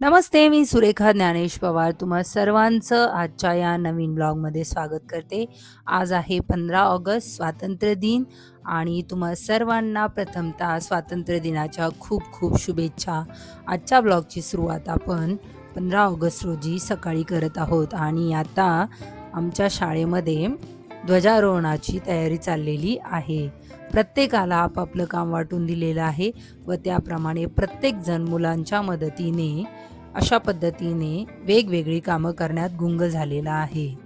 नमस्ते मी सुरेखा ज्ञानेश पवार. तुम्हा सर्वांचं आजच्या या नवीन ब्लॉगमध्ये स्वागत करते. आज आहे पंधरा ऑगस्ट स्वातंत्र्य दिन आणि तुम्हा सर्वांना प्रथमतः स्वातंत्र्य दिनाच्या खूप खूप शुभेच्छा. आजच्या ब्लॉगची सुरुवात आपण पंधरा ऑगस्ट रोजी सकाळी करत आहोत आणि आता आमच्या शाळेमध्ये ध्वजारोहणाची तयारी चाललेली आहे. प्रत्येकाला आपापलं काम वाटून दिलेलं आहे व त्याप्रमाणे प्रत्येकजण मुलांच्या मदतीने अशा पद्धतीने वेगवेगळी कामं करण्यात गुंग झालेला आहे.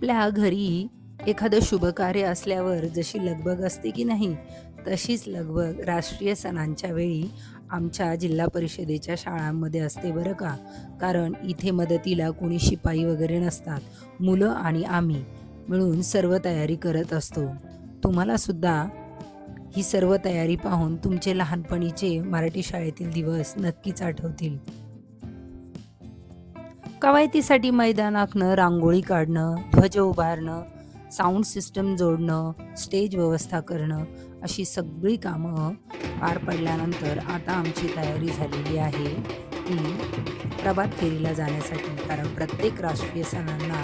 आपल्या घरी एखादं शुभ कार्य असल्यावर जशी लगबग असते की नाही तशीच लगबग राष्ट्रीय सणांच्या वेळी आमच्या जिल्हा परिषदेच्या शाळांमध्ये असते बरं का? कारण इथे मदतीला कोणी शिपाई वगैरे नसतात मुलं आणि आम्ही मिळून सर्व तयारी करत असतो. तुम्हाला सुद्धा ही सर्व तयारी पाहून तुमचे लहानपणीचे मराठी शाळेतील दिवस नक्कीच आठवतील. कवायतीसाठी मैदान आखणं रांगोळी काढणं ध्वज उभारणं साऊंड सिस्टम जोडणं स्टेज व्यवस्था करणं अशी सगळी कामं पार पडल्यानंतर आता आमची तयारी झालेली आहे ती प्रभात फेरीला जाण्यासाठी. कारण प्रत्येक राष्ट्रीय सणांना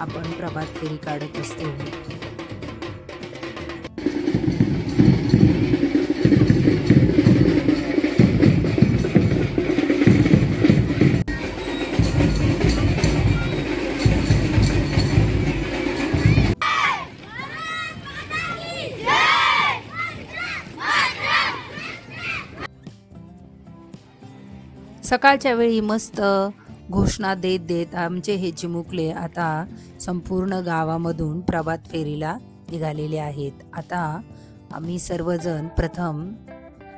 आपण प्रभात फेरी काढत असतो. सकाळच्या वेळी मस्त घोषणा देत देत आमचे हे चिमुकले आता संपूर्ण गावामधून प्रभात फेरीला निघालेले आहेत. आता आम्ही सर्वजण प्रथम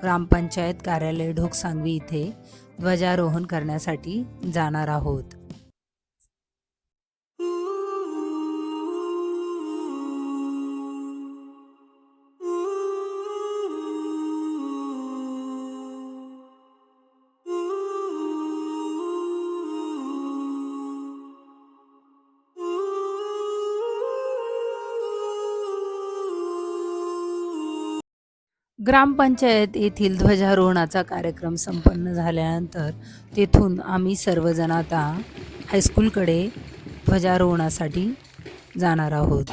ग्रामपंचायत कार्यालय ढोकसांगवी इथे ध्वजारोहण करण्यासाठी जाणार आहोत. ग्रामपंचायत येथील ध्वजारोहणाचा कार्यक्रम संपन्न झाल्यानंतर तेथून आम्ही सर्वजण आता हायस्कूलकडे ध्वजारोहणासाठी जाणार आहोत.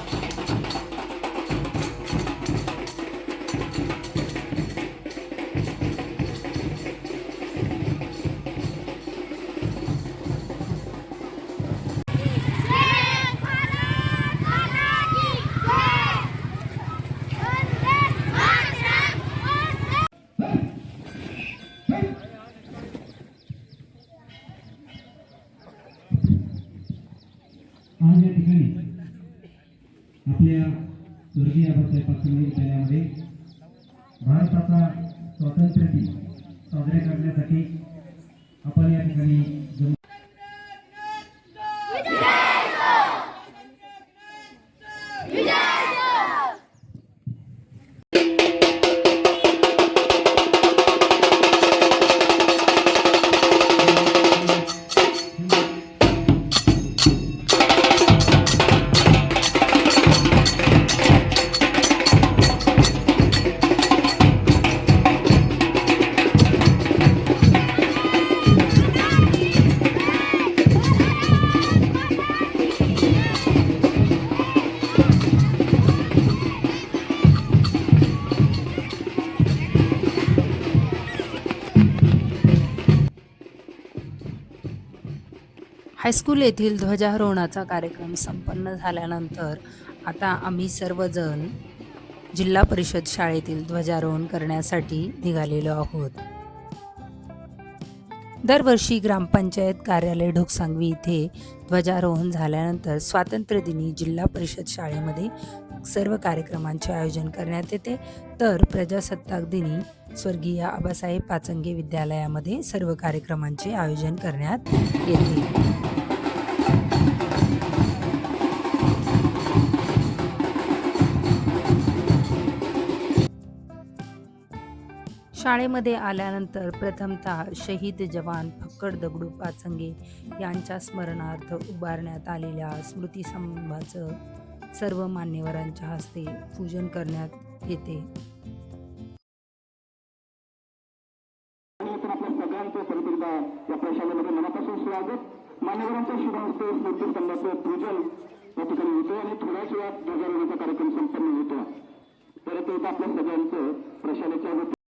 आपल्या स्वर्गीय बाबासाहेब पाचमणी विद्यालयामध्ये भारताचा स्वातंत्र्य दिन साजरे करण्यासाठी आपण या ठिकाणी हायस्कूल येथील ध्वजारोहणाचा कार्यक्रम संपन्न झाल्यानंतर आता आम्ही सर्वजण जिल्हा परिषद शाळेतील ध्वजारोहण करण्यासाठी निघालेलो आहोत. दरवर्षी ग्रामपंचायत कार्यालय ढोकसांगवी इथे ध्वजारोहण झाल्यानंतर स्वातंत्र्यदिनी जिल्हा परिषद शाळेमध्ये सर्व कार्यक्रमांचे आयोजन करण्यात येते. तर प्रजासत्ताक दिनी स्वर्गीय आबासाहेब पाचंगे विद्यालयामध्ये सर्व कार्यक्रमांचे आयोजन करण्यात येते. शाळेमध्ये आल्यानंतर प्रथमतः शहीद जवान फक्कड दगडू पाचंगे यांच्या स्मरणार्थ उभारण्यात आलेल्या स्मृतीसंभाचं सर्व मान्यवरांच्या हस्ते पूजन करण्यात येते. या प्रशालेमध्ये मनापासून स्वागत. मान्यवरांच्या पूजन या ठिकाणी आणि थोड्याच वेळात ध्वजारोहणाचा कार्यक्रम संपन्न होतो. परत एकदा आपल्या सगळ्यांचं प्रशालेच्या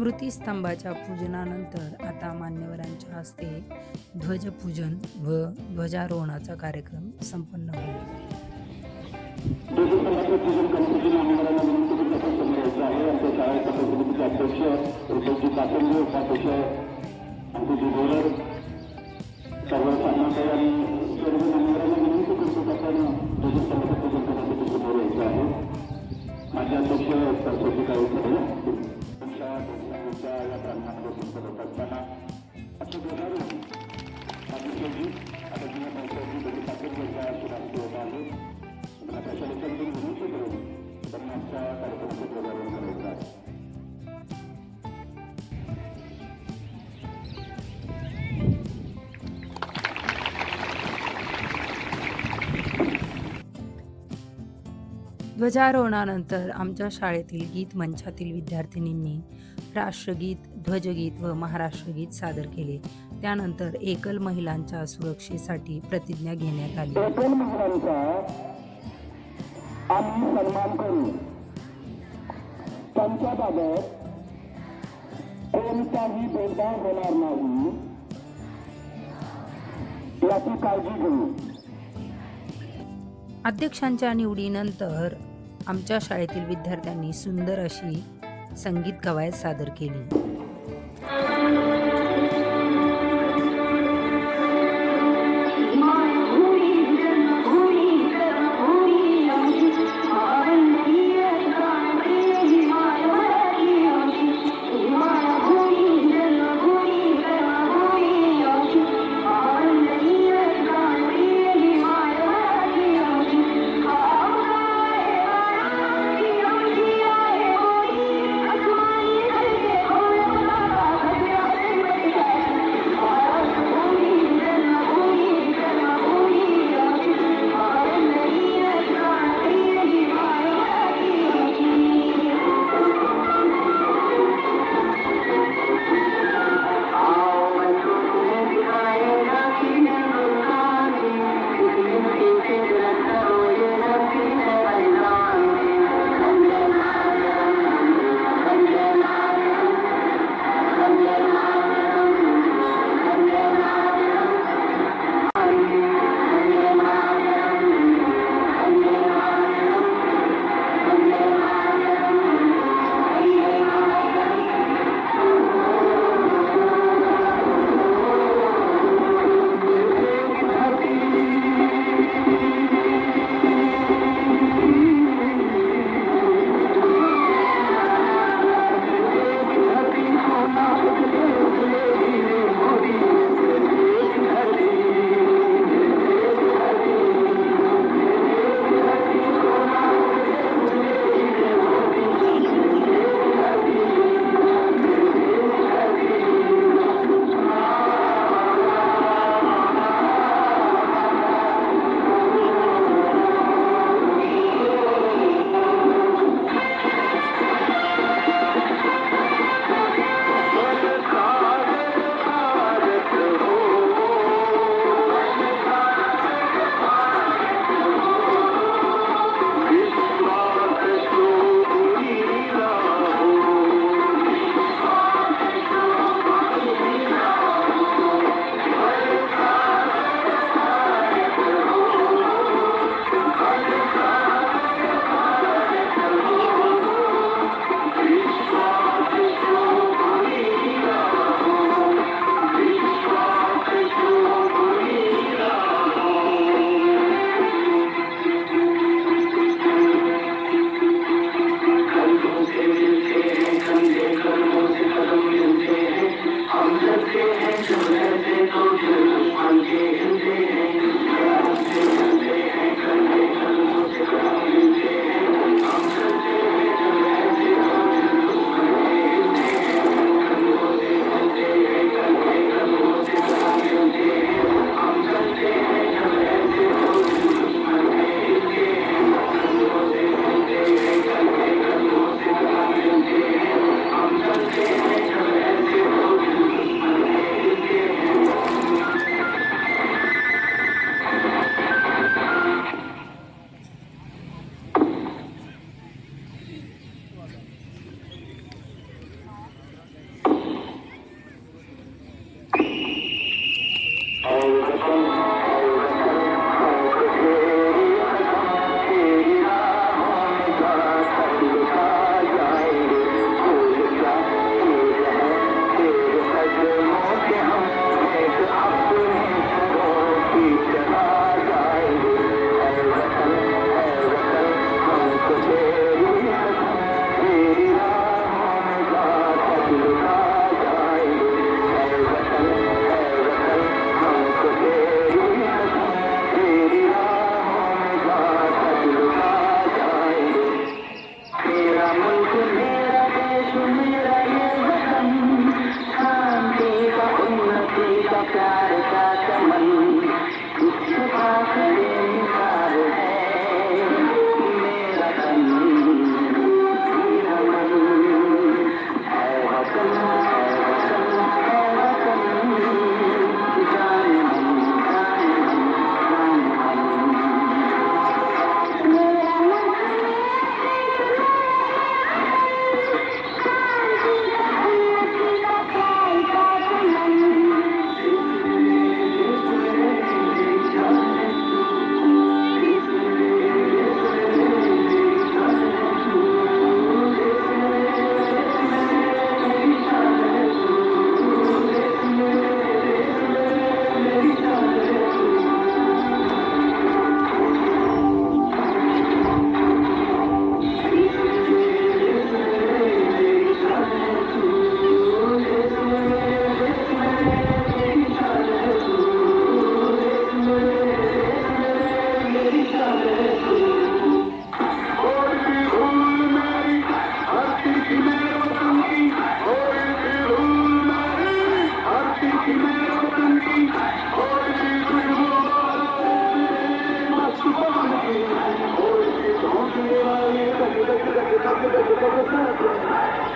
स्मृतीस्तंभाच्या पूजनानंतर आता मान्यवरांच्या हस्ते ध्वजपूजन व ध्वजारोहणाचा कार्यक्रम संपन्न होईल. माझ्या आमच्या अध्यक्ष सरस्वती काळी या प्रांगणामध्ये संपत होत असताना आजचं ध्वजारोहण अतिशयजी आता जुन्या पंचायती दोन्ही पाचंगेच्या शुभारंभ होत आहे मला प्रशालेच्या विनंती करून त्यांनी आजच्या कार्यक्रमाचे ध्वजारोहण करायचं आहे ध्वजारोहणानंतर आमच्या शाळेतील गीत मंचातील विद्यार्थिनींनी राष्ट्रगीत ध्वजगीत व महाराष्ट्रगीत सादर केले. त्यानंतर एकल महिलांच्या सुरक्षेसाठी प्रतिज्ञा घेण्यात आली. एकल महाराजांचा आम्ही सन्मान करू. त्यांच्याबाबत कोणताही भेदभाव होणार नाही. याची काळजी घेऊ. अध्यक्षांच्या निवडीनंतर आमच्या शाळेतील विद्यार्थ्यांनी सुंदर अशी संगीत कवायत सादर केली.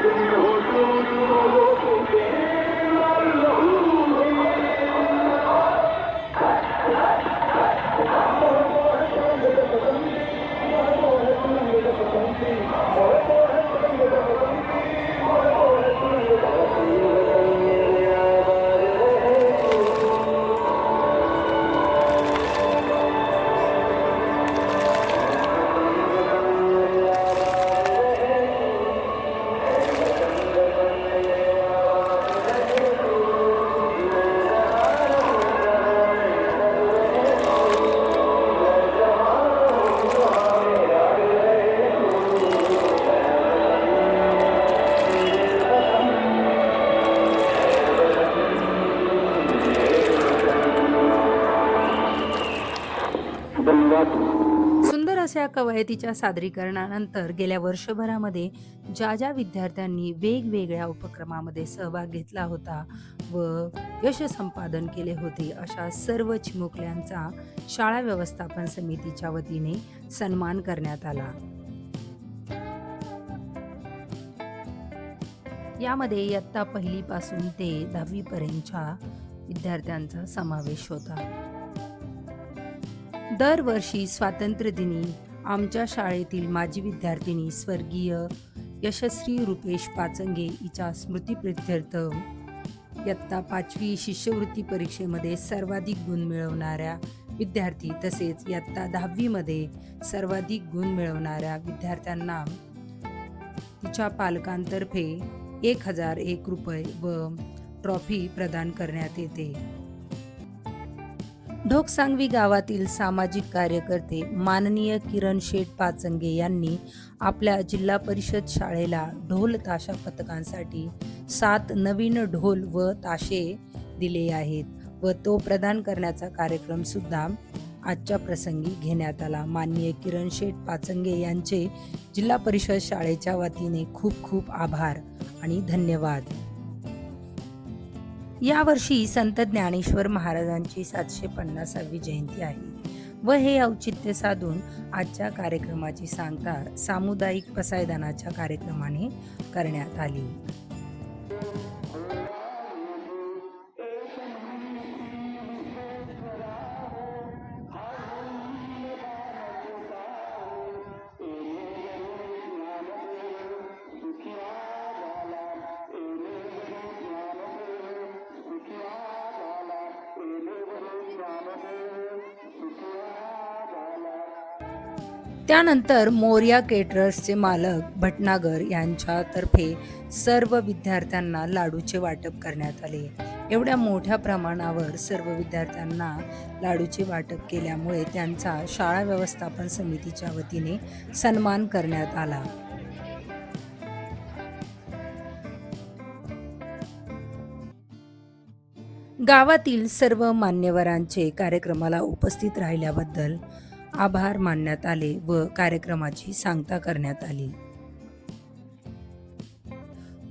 धन्यवाद कवायतीच्या सादरीकरणानंतर गेल्या वर्षभरामध्ये ज्या ज्या विद्यार्थ्यांनी वेगवेगळ्या उपक्रमामध्ये सहभाग घेतला होता व यश संपादन केले होते अशा सर्व चिमुकल्यांचा शाळा व्यवस्थापन समितीच्या वतीने सन्मान करण्यात आला. यामध्ये इयत्ता पहिलीपासून ते दहावीपर्यंतच्या विद्यार्थ्यांचा समावेश होता. दरवर्षी स्वातंत्र्यदिनी आमच्या शाळेतील माजी विद्यार्थिनी स्वर्गीय यशस्वी रुपेश पाचंगे हिच्या स्मृतीप्रित्यर्थ. इयत्ता पाचवी शिष्यवृत्ती परीक्षेमध्ये सर्वाधिक गुण मिळवणाऱ्या विद्यार्थी तसेच इयत्ता दहावीमध्ये सर्वाधिक गुण मिळवणाऱ्या विद्यार्थ्यांना तिच्या पालकांतर्फे एक हजार एक रुपये व ट्रॉफी प्रदान करण्यात येते. ढोकसांगवी गावातील सामाजिक कार्यकर्ते माननीय किरण शेठ पाचंगे यांनी आपल्या जिल्हा परिषद शाळेला ढोल ताशा पथकांसाठी सात नवीन ढोल व ताशे दिले आहेत व तो प्रदान करण्याचा कार्यक्रम सुद्धा आजच्या प्रसंगी घेण्यात आला. माननीय किरण शेठ पाचंगे यांचे जिल्हा परिषद शाळेच्या वतीने खूप खूप आभार आणि धन्यवाद. यावर्षी संत ज्ञानेश्वर महाराजांची सातशे पन्नासावी जयंती आहे. व हे औचित्य साधून आजच्या कार्यक्रमाची सांगता सामुदायिक पसायदानाच्या कार्यक्रमाने करण्यात आली. त्यानंतर मोर्या केटरर्सचे मालक भटनागर यांच्यातर्फे सर्व विद्यार्थ्यांना लाडूचे वाटप करण्यात आले. एवढ्या मोठ्या प्रमाणावर सर्व विद्यार्थ्यांना लाडूचे वाटप केल्यामुळे त्यांचा शाळा व्यवस्थापन समितीच्या वतीने सन्मान करण्यात आला. गावातील सर्व मान्यवरांचे कार्यक्रमाला उपस्थित राहिल्याबद्दल आभार मानण्यात आले व कार्यक्रमाची सांगता करण्यात आली.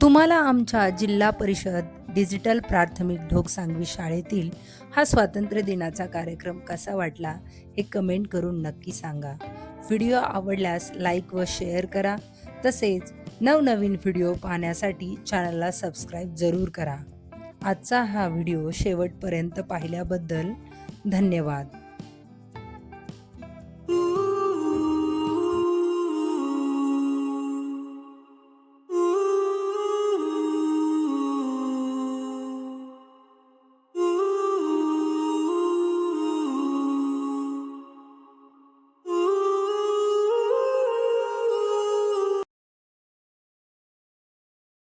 तुम्हाला आमच्या जिल्हा परिषद डिजिटल प्राथमिक ढोकसांगवी शाळेतील हा स्वातंत्र्य दिनाचा कार्यक्रम कसा वाटला हे कमेंट करून नक्की सांगा. व्हिडिओ आवडल्यास लाईक व शेअर करा. तसेच नवनवीन व्हिडिओ पाहण्यासाठी चॅनलला सबस्क्राईब जरूर करा. आजचा हा व्हिडिओ शेवटपर्यंत पाहिल्याबद्दल धन्यवाद.